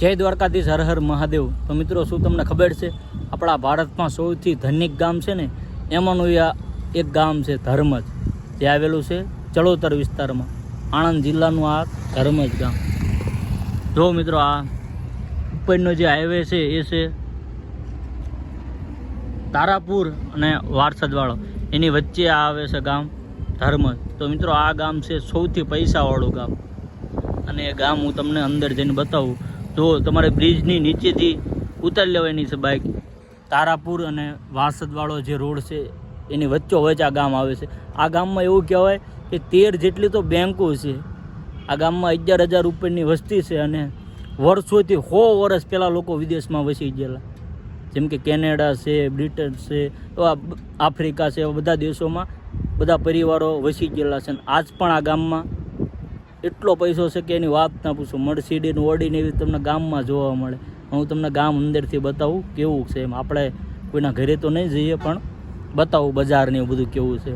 જય દ્વારકાધીશ, હર હર મહાદેવ. તો મિત્રો, શું તમને ખબર છે? આપણા ભારતમાં સૌથી ધનિક ગામ છે ને એમાંનું આ એક ગામ છે, ધર્મજ. જે આવેલું છે ચળોતર વિસ્તારમાં. આણંદ જિલ્લાનું આ ધર્મજ ગામ. જો મિત્રો, આ ઉપરનો જે હાઈવે છે, એ છે તારાપુર અને વારસદવાળો. એની વચ્ચે આ આવે છે ગામ ધર્મજ. તો મિત્રો, આ ગામ છે સૌથી પૈસાવાળું ગામ. અને એ ગામ હું તમને અંદર જઈને બતાવું. જો તમારે બ્રિજની નીચેથી ઉતારી લેવાની છે બાઇક તારાપુર અને વાસદવાળો જે રોડ છે, એની વચ્ચો વચ્ચે આ ગામ આવે છે. આ ગામમાં એવું કહેવાય કે તેર જેટલી તો બેંકો છે. આ ગામમાં અગિયાર હજાર ઉપરની વસ્તી છે અને વર્ષોથી સો વર્ષ પહેલાં લોકો વિદેશમાં વસી ગયેલા. જેમ કે કેનેડા છે, બ્રિટન છે એવા આફ્રિકા છે, એવા બધા દેશોમાં બધા પરિવારો વસી ગયેલા છે. અને આજ પણ આ ગામમાં એટલો પૈસો છે કે એની વાત ના પૂછો. મર્સિડીન ઓડીને એવી તમને ગામમાં જોવા મળે. હું તમને ગામ અંદરથી બતાવું કેવું છે એમ. આપણે કોઈના ઘરે તો નહીં જઈએ, પણ બતાવું બજારને એવું બધું કેવું છે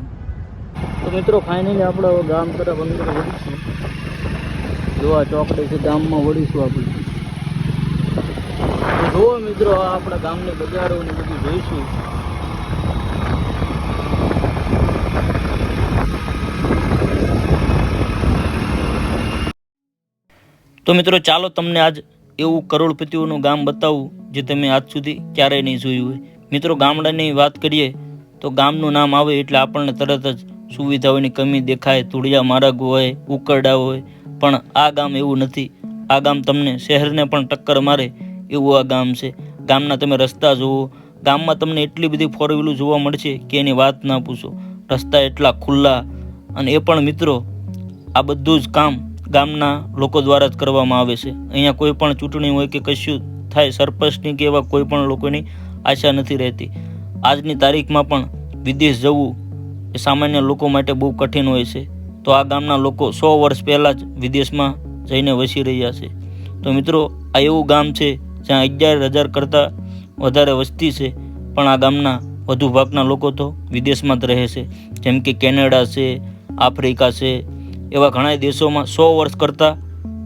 તો મિત્રો ફાઇનલી આપણે ગામ તરફ અંદર વળીશું. જોવા ચોકડીથી ગામમાં વળીશું આપણે. જુઓ મિત્રો આપણા ગામની બજારો ને બધું જોઈશું. તો મિત્રો ચાલો તમને આજ એવું કરોડપતિઓનું ગામ બતાવું, જે તમે આજ સુધી ક્યારેય નહીં જોયું હોય. મિત્રો ગામડાની વાત કરીએ, તો ગામનું નામ આવે એટલે આપણને તરત જ સુવિધાઓની કમી દેખાય, ધૂળિયા માર્ગ હોય, ઉકરડા હોય, પણ આ ગામ એવું નથી. આ ગામ તમને શહેરને પણ ટક્કર મારે એવું આ ગામ છે. ગામના તમે રસ્તા જુઓ, ગામમાં તમને એટલી બધી ફોર વ્હીલું જોવા મળશે કે એની વાત ના પૂછો. રસ્તા એટલા ખુલ્લા અને એ પણ મિત્રો, આ બધું જ કામ ગામના લોકો દ્વારા જ કરવામાં આવે છે. અહીંયા કોઈ પણ ચૂંટણી હોય કે કશું થાય સરપંચની કે એવા કોઈ પણ લોકોની આશા નથી રહેતી. આજની તારીખમાં પણ વિદેશ જવું એ સામાન્ય લોકો માટે બહુ કઠિન હોય છે. તો આ ગામના લોકો સો વર્ષ પહેલાં જ વિદેશમાં જઈને વસી રહ્યા છે. તો મિત્રો, આ એવું ગામ છે જ્યાં અગિયાર હજાર કરતાં વધારે વસ્તી છે, પણ આ ગામના વધુ ભાગના લોકો તો વિદેશમાં જ રહે છે. જેમ કે કેનેડા છે, આફ્રિકા છે એવા ઘણા દેશોમાં સો વર્ષ કરતાં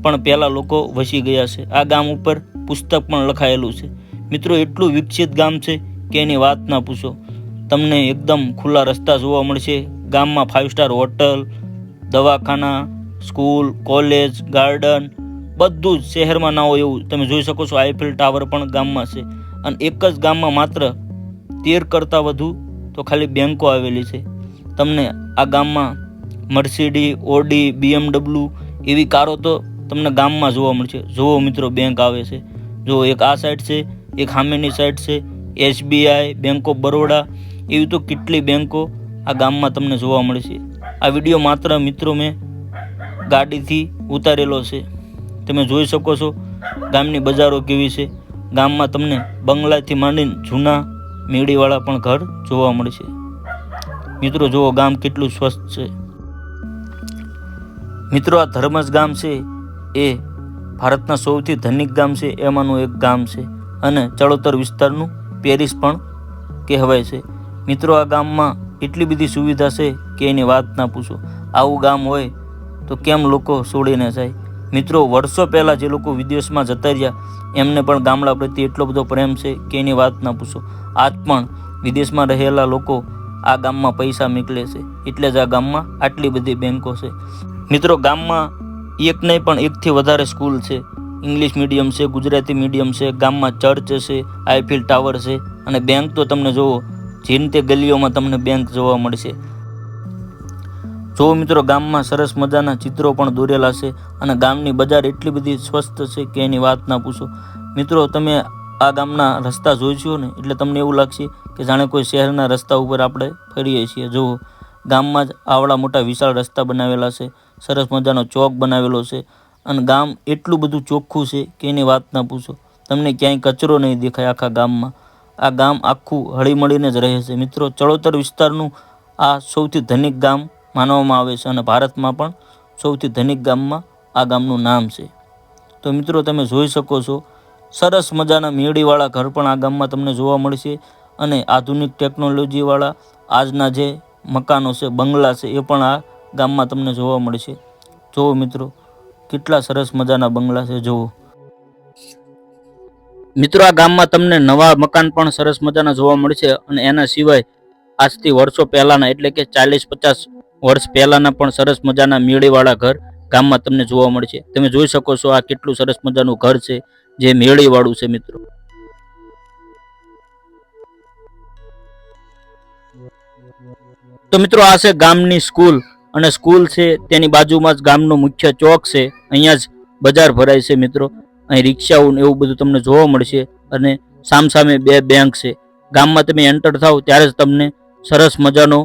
પણ પહેલાં લોકો વસી ગયા છે. આ ગામ ઉપર પુસ્તક પણ લખાયેલું છે. મિત્રો, એટલું વિકસિત ગામ છે કે એની વાત ના પૂછો. તમને એકદમ ખુલ્લા રસ્તા જોવા મળશે. ગામમાં ફાઇવ સ્ટાર હોટલ, દવાખાના સ્કૂલ કોલેજ ગાર્ડન બધું જ શહેરમાં ના હોય એવું તમે જોઈ શકો છો. આઈફિલ ટાવર પણ ગામમાં છે. અને એક જ ગામમાં માત્ર તેર કરતાં વધુ તો ખાલી બેન્કો આવેલી છે. તમને આ ગામમાં મર્સિડી ઓડી, બીએમડબલ્યુ એવી કારો તો તમને ગામમાં જોવા મળશે. જુઓ મિત્રો બેંક આવે છે. જો એક આ સાઈડ છે, એક સામેની સાઈડ છે, એસબીઆઈ બેંક ઓફ બરોડા એવી તો કેટલી બેંકો આ ગામમાં તમને જોવા મળશે. આ વીડિયો માત્ર મિત્રો મેં ગાડીથી ઉતારેલો છે. તમે જોઈ શકો છો, ગામની બજારો કેવી છે. ગામમાં તમને બંગલાથી માંડીને જૂના મેળીવાળા પણ ઘર જોવા મળશે. મિત્રો, જુઓ, ગામ કેટલું સ્વસ્થ છે. મિત્રો, આ ધર્મજ ગામ છે. એ ભારતના સૌથી ધનિક ગામ છે. એમાંનું એક ગામ છે અને ચડોતર વિસ્તારનું પેરિસ પણ કહેવાય છે. મિત્રો, આ ગામમાં એટલી બધી સુવિધા છે કે એની વાત ના પૂછો. આવું ગામ હોય તો કેમ લોકો છોડીને જાય? મિત્રો, વર્ષો પહેલાં જે લોકો વિદેશમાં જતા રહ્યા, એમને પણ ગામડા પ્રત્યે એટલો બધો પ્રેમ છે કે એની વાત ના પૂછો. આજ પણ વિદેશમાં રહેલા લોકો આ ગામમાં પૈસા નીકળે છે. એટલે જ આ ગામમાં આટલી બધી બેંકો છે. મિત્રો ગામમાં એક નહીં પણ એકથી વધારે સ્કૂલ છે. ઇંગ્લિશ મીડિયમ છે, ગુજરાતી મીડિયમ છે, ગામમાં ચર્ચ છે, આઈફિલ ટાવર છે અને બેંક તો તમને જુઓ જેન તે ગલીઓમાં તમને બેંક જોવા મળશે. જો મિત્રો ગામમાં સરસ મજાના ચિત્રો પણ દોરેલા છે અને ગામની બજાર એટલી બધી સ્વસ્થ છે કે એની વાત ના પૂછો. મિત્રો તમે આ ગામના રસ્તા જોઈશો ને એટલે તમને એવું લાગશે કે જાણે કોઈ શહેરના રસ્તા ઉપર આપણે ફરીએ છીએ. જુઓ, ગામમાં જ આવડા મોટા વિશાળ રસ્તા બનાવેલા છે. સરસ મજાનો ચોક બનાવેલો છે અને ગામ એટલું બધું ચોખ્ખું છે કે એની વાત ના પૂછો. તમને ક્યાંય કચરો નહીં દેખાય આખા ગામમાં. આ ગામ આખું હળીમળીને જ રહે છે. મિત્રો, ચળોતર વિસ્તારનું આ સૌથી ધનિક ગામ માનવામાં આવે છે અને ભારતમાં પણ સૌથી ધનિક ગામમાં આ ગામનું નામ છે. તો મિત્રો, તમે જોઈ શકો છો, સરસ મજાના મેળીવાળા ઘર પણ આ ગામમાં તમને જોવા મળશે અને આધુનિક ટેકનોલોજીવાળા આજના જે મકાનો છે, બંગલા છે, એ પણ આ ગામમાં તમને જોવા મળશે. જુઓ મિત્રો, કેટલા સરસ મજાના બંગલા છે જુઓ મિત્રો, આ ગામમાં તમને નવા મકાન પણ સરસ મજાના જોવા મળશે અને એના સિવાય આજથી વર્ષો પહેલાના, એટલે કે ચાલીસ પચાસ વર્ષ પહેલાના પણ સરસ મજાના મેળીવાળા ઘર ગામમાં તમને જોવા મળશે. તમે જોઈ શકો છો આ કેટલું સરસ મજાનું ઘર છે, જે મેળીવાળું છે, મિત્રો. તો મિત્રો, આ છે ગામની સ્કૂલ. અને સ્કૂલ છે, તેની બાજુમાં જ ગામનો મુખ્ય ચોક છે. અહીંયા જ બજાર ભરાય છે મિત્રો. અહીં રિક્ષાઓ ને એવું બધું તમને જોવા મળશે અને સામસામે બે બેંક છે. ગામમાં તમે એન્ટર થાવ ત્યારે જ તમને સરસ મજાનો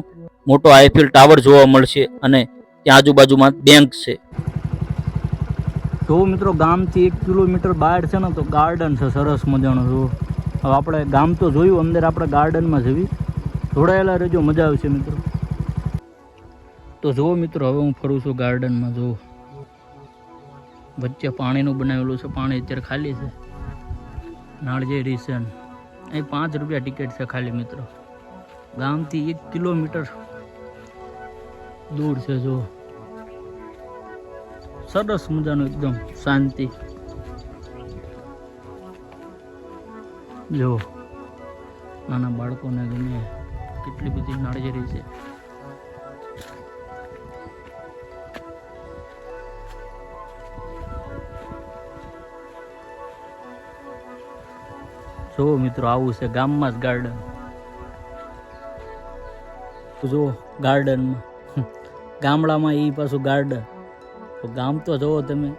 મોટો આઈફિલ ટાવર જોવા મળશે અને ત્યાં આજુબાજુમાં બેંક છે. જો મિત્રો ગામથી એક કિલોમીટર બહાર છે ને તો ગાર્ડન છે, સરસ મજાનો જો. હવે આપણે ગામ તો જોયું, અંદર આપણે ગાર્ડનમાં જવી જોડાયેલા રહેજો, મજા આવશે મિત્રો. તો જુઓ મિત્રો, હવે હું ફરું છું ગાર્ડનમાં, જુઓ. વચ્ચે પાણીનું બનાવેલું છે, પાણી અત્યારે ખાલી છે. નાળજેરી છે અહીં પાંચ રૂપિયા ટિકિટ છે ખાલી મિત્રો. ગામથી એક કિલોમીટર દૂર છે જો સરસ મજાનું એકદમ શાંતિ. જો નાના બાળકોને ગમે, કેટલી બધી નાળજેરી છે. જો મિત્રો, આવું છે ગામમાં જ ગાર્ડન જો ગાર્ડનમાં ગામડામાં એ પાછું ગાર્ડન તો ગામ તો જુઓ તમે,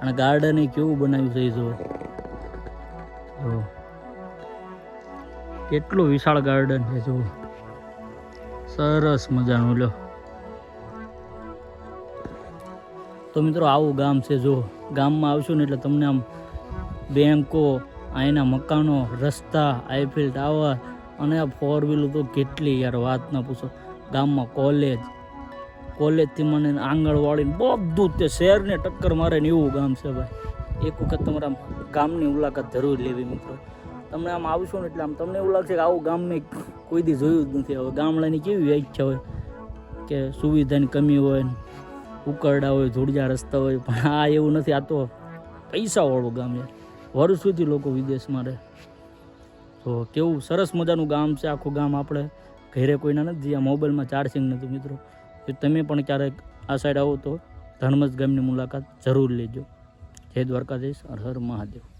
અને ગાર્ડન એ કેવું બનાવ્યું છે એ જુઓ. કેટલું વિશાળ ગાર્ડન છે જુઓ. સરસ મજાનું લો તો મિત્રો, આવું ગામ છે જો ગામમાં આવશો ને એટલે તમને આમ બેંકો અહીંના મકાનો, રસ્તા આઈફિલ ટાવર અને આ ફોર વ્હીલર તો કેટલી યાર વાત ના પૂછો. ગામમાં કોલેજ કોલેજથી મને આંગણવાડી બધું તે શહેરને ટક્કર મારે ને એવું ગામ છે ભાઈ. એક વખત તમારા ગામની મુલાકાત જરૂર લેવી મિત્રો. તમે આમ આવશો ને એટલે આમ તમને એવું લાગશે કે આવું ગામ મેં કોઈ દી જોયું જ નથી. હવે ગામડાની કેવી વ્યાખ્યા હોય? કે સુવિધાની કમી હોય ઉકરડા હોય ધૂળજા રસ્તા હોય. પણ આ એવું નથી, આ તો પૈસાવાળું ગામ છે વર્ષોથી લોકો વિદેશમાં રહે. તો કેવું સરસ મજાનું ગામ છે, આખું ગામ આપણે ઘરે કોઈના નથી, આ મોબાઈલમાં ચાર્જિંગ નથી મિત્રો. તો તમે પણ ક્યારેક આ સાઈડ આવો તો ધર્મજ ગામની મુલાકાત જરૂર લેજો. જય દ્વારકાધીશ, હર હર મહાદેવ.